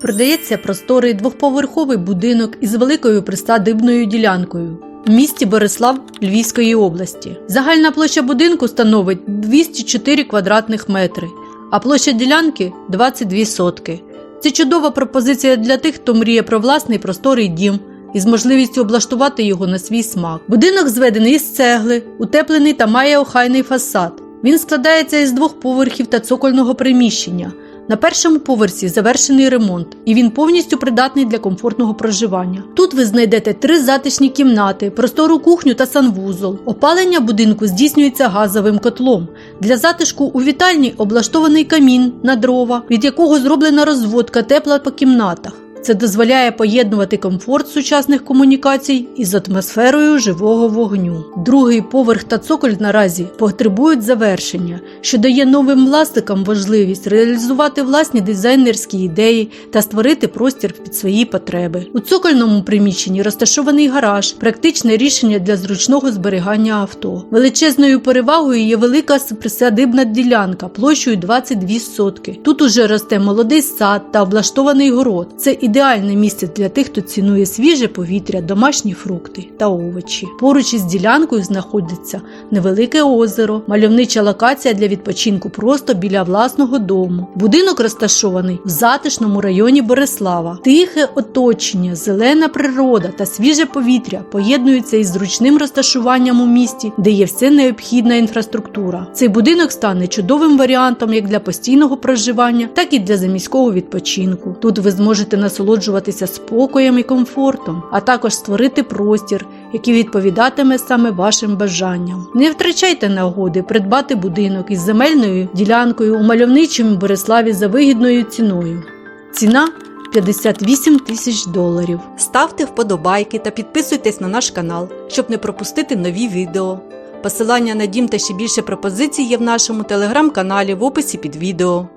Продається просторий двохповерховий будинок із великою пристадибною ділянкою в місті Борислав Львівської області. Загальна площа будинку становить 204 квадратних метри, а площа ділянки 22 сотки. Це чудова пропозиція для тих, хто мріє про власний просторий дім із можливістю облаштувати його на свій смак. Будинок зведений із цегли, утеплений та має охайний фасад. Він складається із двох поверхів та цокольного приміщення. На першому поверсі завершений ремонт, і він повністю придатний для комфортного проживання. Тут ви знайдете три затишні кімнати, простору кухню та санвузол. Опалення будинку здійснюється газовим котлом. Для затишку у вітальні облаштований камін на дрова, від якого зроблена розводка тепла по кімнатах. Це дозволяє поєднувати комфорт сучасних комунікацій із атмосферою живого вогню. Другий поверх та цоколь наразі потребують завершення, що дає новим власникам можливість реалізувати власні дизайнерські ідеї та створити простір під свої потреби. У цокольному приміщенні розташований гараж, практичне рішення для зручного зберігання авто. Величезною перевагою є велика присадибна ділянка площею 22 сотки. Тут уже росте молодий сад та облаштований город. Це ідеальне місце для тих, хто цінує свіже повітря, домашні фрукти та овочі. Поруч із ділянкою знаходиться невелике озеро, мальовнича локація для відпочинку просто біля власного дому. Будинок розташований в затишному районі Борислава. Тихе оточення, зелена природа та свіже повітря поєднуються із зручним розташуванням у місті, де є все необхідна інфраструктура. Цей будинок стане чудовим варіантом як для постійного проживання, так і для заміського відпочинку. Тут ви зможете насолоджуватися спокоєм і комфортом, а також створити простір, який відповідатиме саме вашим бажанням. Не втрачайте нагоди придбати будинок із земельною ділянкою у мальовничому Бориславі за вигідною ціною. Ціна 58 тисяч доларів. Ставте вподобайки та підписуйтесь на наш канал, щоб не пропустити нові відео. Посилання на дім та ще більше пропозицій є в нашому телеграм-каналі в описі під відео.